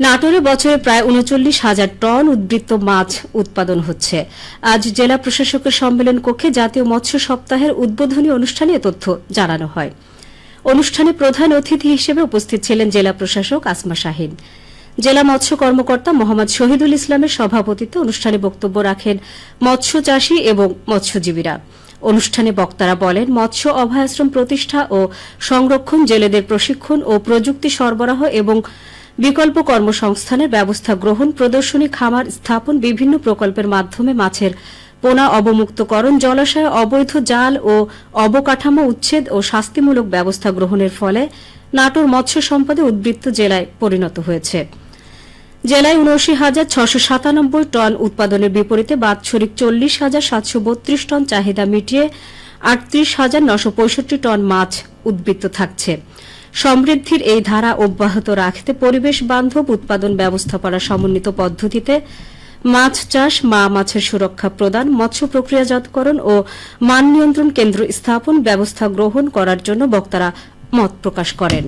নাটোরে বছরে প্রায় উনচল্লিশ হাজার টন উদ্বৃত্ত মাছ উৎপাদন হচ্ছে। আজ জেলা প্রশাসকের সম্মেলন কক্ষে জাতীয় মৎস্য সপ্তাহের উদ্বোধনী অনুষ্ঠানে তথ্য জানানো হয়। অনুষ্ঠানে প্রধান অতিথি হিসেবে উপস্থিত ছিলেন জেলা প্রশাসক আসমা শাহিন। জেলা মৎস্য কর্মকর্তা মোহাম্মদ শহীদুল ইসলামের সভাপতিত্বে অনুষ্ঠানে বক্তব্য রাখেন মৎস্য চাষী এবং মৎস্যজীবীরা। অনুষ্ঠানে বক্তারা বলেন, মৎস্য অভয়াশ্রম প্রতিষ্ঠা ও সংরক্ষণ, জেলেদের প্রশিক্ষণ ও প্রযুক্তি সরবরাহ এবং বিকল্প কর্মসংস্থানের ব্যবস্থা গ্রহণ, প্রদর্শনী, খামার স্থাপন বিভিন্ন প্রকল্পের মাধ্যমে মাছের পোনা অবমুক্তকরণ, জলাশয়ে অবৈধ জাল ও অবকাঠামো উচ্ছেদ ও শাস্তিমূলক ব্যবস্থা গ্রহণের ফলে নাটোর মৎস্য সম্পদে উদ্বৃত্ত জেলায় পরিণত হয়েছে। জেলায় উনআশি হাজার ছশো সাতানব্বই টন উৎপাদনের বিপরীতে বাৎসরিক চল্লিশ হাজার সাতশো বত্রিশ টন চাহিদা মিটিয়ে আটত্রিশ হাজার নশো পঁয়ষট্টি টন মাছ উদ্বৃত্ত থাকছে। সমৃদ্ধির এই ধারা অব্যাহত রাখতে পরিবেশ বান্ধব উৎপাদন ব্যবস্থাপনা সমন্বিত পদ্ধতিতে মাছ চাষ, মা মাছের সুরক্ষা প্রদান, মৎস্য প্রক্রিয়াজাতকরণ ও মান নিয়ন্ত্রণ কেন্দ্র স্থাপন ব্যবস্থা গ্রহণ করার জন্য বক্তারা মত প্রকাশ করেন।